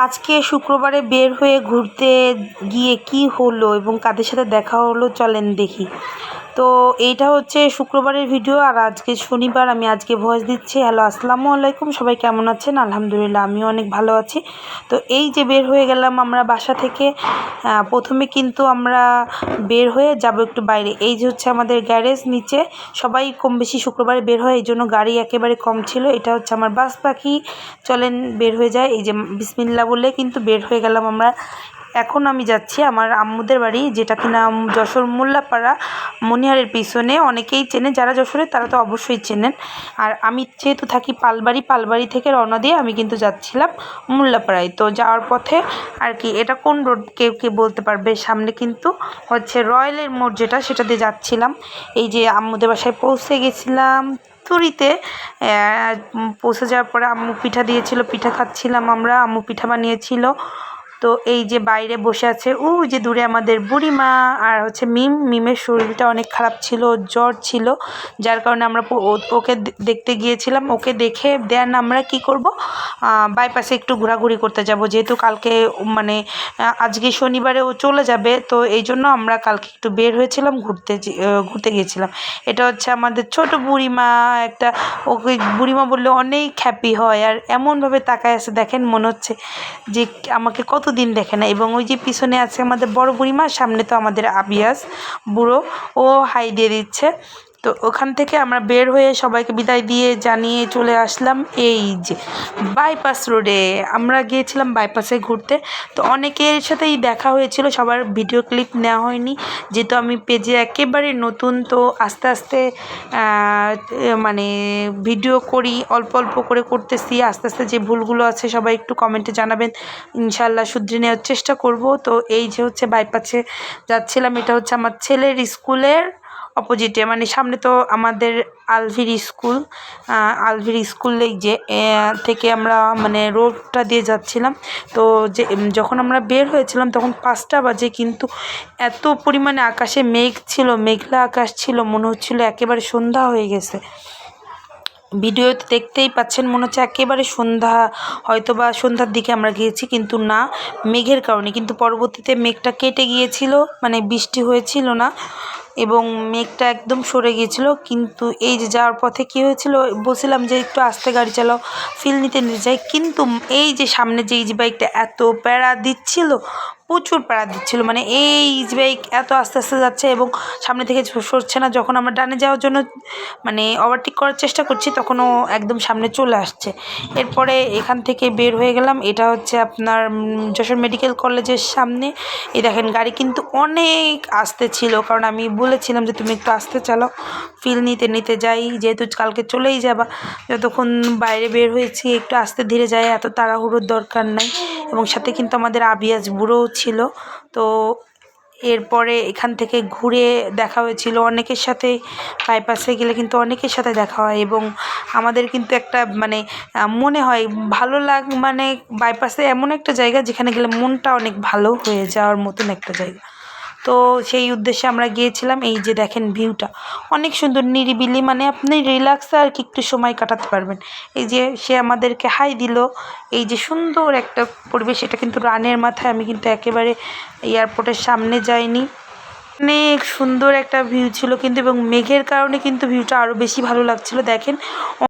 আজকে শুক্রবারে বের হয়ে ঘুরতে গিয়ে কি হলো এবং কাদের সাথে দেখা হলো চলেন দেখি। তো এইটা হচ্ছে শুক্রবারের ভিডিও আর আজকে শনিবার আমি আজকে ভয়েস দিচ্ছি। হ্যালো আসসালামু আলাইকুম, সবাই কেমন আছেন? আলহামদুলিল্লাহ, আমিও অনেক ভালো আছি। তো এই যে বের হয়ে গেলাম আমরা বাসা থেকে প্রথমে কিন্তু আমরা বের হয়ে যাব একটু বাইরে। এই যে হচ্ছে আমাদের গ্যারেজ নিচে, সবাই কম বেশি শুক্রবারে বের হয়, এই জন্য গাড়ি একেবারে কম ছিল। এটা হচ্ছে আমার বাস পাখি, চলেন বের হয়ে যায়। এই যে বিসমিল্লা বলে কিন্তু বের হয়ে গেলাম আমরা। এখন আমি যাচ্ছি আমার আম্মুদের বাড়ি, যেটা কিনা যশোর মোল্লাপাড়া মনিহারের পিছনে। অনেকেই চেনে, যারা যশোরে তারা তো অবশ্যই চেনেন। আর আমি যেহেতু থাকি পালবাড়ি পালবাড়ি থেকে রওনা দিয়ে আমি কিন্তু যাচ্ছিলাম মোল্লাপাড়ায়। তো যাওয়ার পথে আর কি, এটা কোন রোড কেউ কে বলতে পারবে? সামনে কিন্তু হচ্ছে রয়্যালের মোড় যেটা, সেটা দিয়ে যাচ্ছিলাম। এই যে আম্মুদের বাসায় পৌঁছে গেছিলাম তুরিতে। পৌঁছে যাওয়ার পরে আম্মু পিঠা দিয়েছিল, পিঠা খাচ্ছিলাম আমরা, আম্মু পিঠা বানিয়েছিল। তো এই যে বাইরে বসে আছে ও যে দূরে আমাদের বুড়িমা আর হচ্ছে মিম। মিমের শরীরটা অনেক খারাপ ছিল, জ্বর ছিল, যার কারণে আমরা ওকে দেখতে গিয়েছিলাম। ওকে দেখে দেন আমরা কি করব? বাইপাসে একটু ঘোরাঘুরি করতে যাব। যেহেতু কালকে মানে আজকে শনিবারে ও চলে যাবে, তো এই জন্য আমরা কালকে একটু বের হয়েছিলাম, ঘুরতে ঘুরতে গিয়েছিলাম। এটা হচ্ছে আমাদের ছোট বুড়িমা, একটা ওকে বুড়িমা বললে অনেক হ্যাপি হয়। আর এমনভাবে তাকায় আছে, দেখেন মনে হচ্ছে যে আমাকে কতদিন দেখে না। এবং ওই যে পিছনে আছে আমাদের বড় বুড়িমা, সামনে তো আমাদের আবিয়াস বুড়ো। ও হাই দিয়ে দিচ্ছে। তো ওখান থেকে আমরা বের হয়ে সবাইকে বিদায় দিয়ে জানিয়ে চলে আসলাম এই যে বাইপাস রোডে আমরা গিয়েছিলাম বাইপাসে ঘুরতে। তো অনেকের সাথেই দেখা হয়েছিল, সবার ভিডিও ক্লিপ নেওয়া হয়নি। যেহেতু আমি পেজে একেবারে নতুন, তো আস্তে আস্তে মানে ভিডিও করি, অল্প অল্প করে করতেছি। আস্তে আস্তে যে ভুলগুলো আছে সবাই একটু কমেন্টে জানাবেন। ইনশাল্লাহ শুধরে নেওয়ার চেষ্টা করব। তো এই যে হচ্ছে বাইপাসে যাচ্ছিলাম, এটা হচ্ছে আমার ছেলের স্কুলের অপোজিটে মানে সামনে তো আমাদের আলভির স্কুল আলভির স্কুলে যে আহ, থেকে আমরা মানে রোডটা দিয়ে যাচ্ছিলাম। তো যে যখন আমরা বের হয়েছিলাম তখন পাঁচটা বাজে কিন্তু এত পরিমাণে আকাশে মেঘ ছিল মেঘলা আকাশ ছিল মনে হচ্ছিল একেবারে সন্ধ্যা হয়ে গেছে। ভিডিওতে দেখতেই পাচ্ছেন মনে হচ্ছে একেবারে সন্ধ্যা হয়তো বা সন্ধ্যার দিকে আমরা গিয়েছি কিন্তু না মেঘের কারণে। কিন্তু পরবর্তীতে মেঘটা কেটে গিয়েছিল মানে বৃষ্টি হয়েছিল না। এবং মেঘটা একদম সরে গিয়েছিল। কিন্তু এই যে যাওয়ার পথে কী হয়েছিল, বলছিলাম যে একটু আস্তে গাড়ি চালাও ফিল নিতে নিতে যাই। কিন্তু এই যে সামনে যে এই যে বাইকটা এত প্যারা দিচ্ছিল প্রচুর প্যারা দিচ্ছিল। মানে এই বাইক এত আস্তে আস্তে যাচ্ছে এবং সামনে থেকে সরছে না। যখন আমরা ডানে যাওয়ার জন্য মানে ওভারটেক করার চেষ্টা করছি তখন ও একদম সামনে চলে আসছে। এরপরে এখান থেকে বের হয়ে গেলাম। এটা হচ্ছে আপনার যশোর মেডিকেল কলেজের সামনে। এই দেখেন, গাড়ি কিন্তু অনেক আস্তে ছিল। কারণ আমি বলেছিলাম যে, তুমি একটু আস্তে চালাও। ফিল নিতে নিতে যাই। যেহেতু কালকে চলেই যাবা। যতক্ষণ বাইরে বের হয়েছি, একটু আস্তে ধীরে যাই। এত তাড়াহুড়োর দরকার নাই। এবং সাথে কিন্তু আমাদের আবিয়াজ বুড়োও ছিল। তো এরপরে এখান থেকে ঘুরে দেখা হয়েছিল। অনেকের সাথে বাইপাসে গেলে কিন্তু অনেকের সাথে দেখা হয় এবং আমাদের কিন্তু একটা মানে মনে হয় ভালো লাগ মানে বাইপাসে এমন একটা জায়গা যেখানে গেলে মনটা অনেক ভালো হয়ে যাওয়ার মতন একটা জায়গা। তো সেই উদ্দেশ্যে আমরা গিয়েছিলাম এই যে দেখেন ভিউটা। অনেক সুন্দর, নিরিবিলি মানে আপনি রিল্যাক্সে আর কি একটু সময় কাটাতে পারবেন। এই যে সে আমাদেরকে হাই দিল, এই যে সুন্দর একটা পরিবেশ, এটা কিন্তু রানের মাথায়, আমি কিন্তু একেবারে এয়ারপোর্টের সামনে যাইনি। অনেক সুন্দর একটা ভিউ ছিল কিন্তু, এবং মেঘের কারণে কিন্তু ভিউটা আরও বেশি ভালো লাগছিল। দেখেন